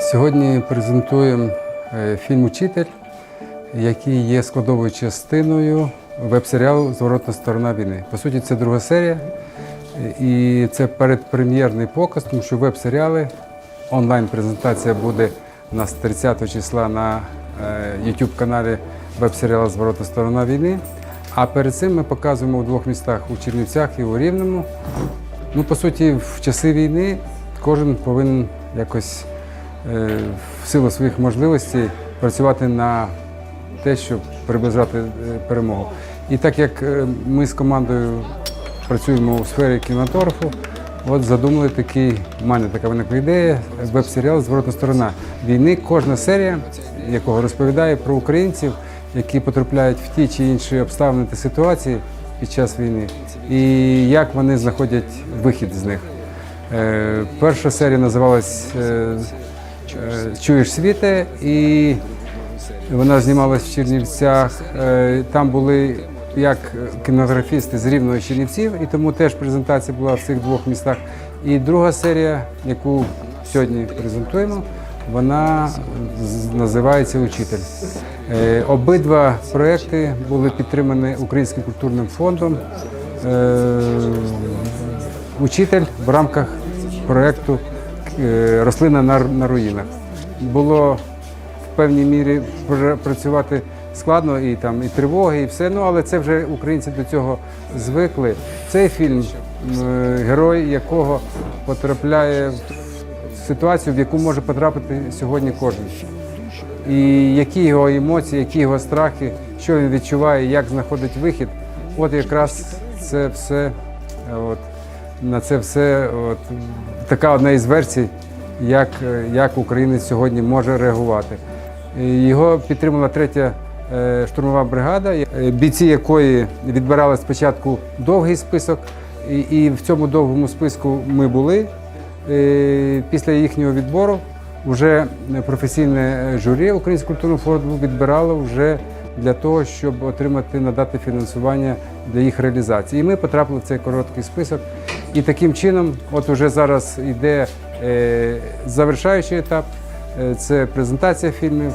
Сьогодні презентуємо е, фільм Учитель, який є складовою частиною веб-серіалу Зворотна сторона війни. По суті, це друга серія. е, І це передпрем'єрний показ, тому що веб-серіали, онлайн-презентація буде у нас 30 числа на YouTube каналі веб-серіалу Зворотна сторона війни. А перед цим ми показуємо у двох містах у Чернівцях і у Рівному. Ну, по суті, в часи війни кожен повинен якось е, в силу своїх можливостей працювати на те, щоб приближати е, перемогу. І так як е, ми з командою працюємо у сфері кінематографу, от задумали такий, мене така виникла ідея, веб-серіал Зворотна сторона війни. Кожна серія, якого розповідає про українців, які потрапляють в ті чи інші обставини та ситуації під час війни, і як вони знаходять вихід з них. Е, Перша серія називалась е, е, Чуєш світе, і вона знімалась в Чернівцях. Е, Там були як кінематографісти з Рівного Чернівців, і тому теж презентація була в цих двох містах. І друга серія, яку сьогодні презентуємо, вона називається Учитель. Е, Обидва проекти були підтримані Українським культурним фондом. Е, Учитель в рамках проєкту Рослина на, на руїнах. Було в певній мірі працювати складно і там і тривоги, і все. Ну але це вже українці до цього звикли. Цей фільм, е, герой якого потрапляє в ситуацію, в яку може потрапити сьогодні кожен. І які його емоції, які його страхи, що він відчуває, як знаходить вихід. От якраз це все, е, от, на це все от, така одна із версій, як, як українець сьогодні може реагувати. Його підтримала третя е, штурмова бригада, е, бійці якої відбирали спочатку довгий список, і, і в цьому довгому списку ми були. Е, Після їхнього відбору вже професійне журі Українського культурного фонду відбирало вже для того, щоб отримати надати фінансування для їх реалізації. І ми потрапили в цей короткий список. І таким чином, от уже зараз йде е, завершаючий етап, е, це презентація фільмів.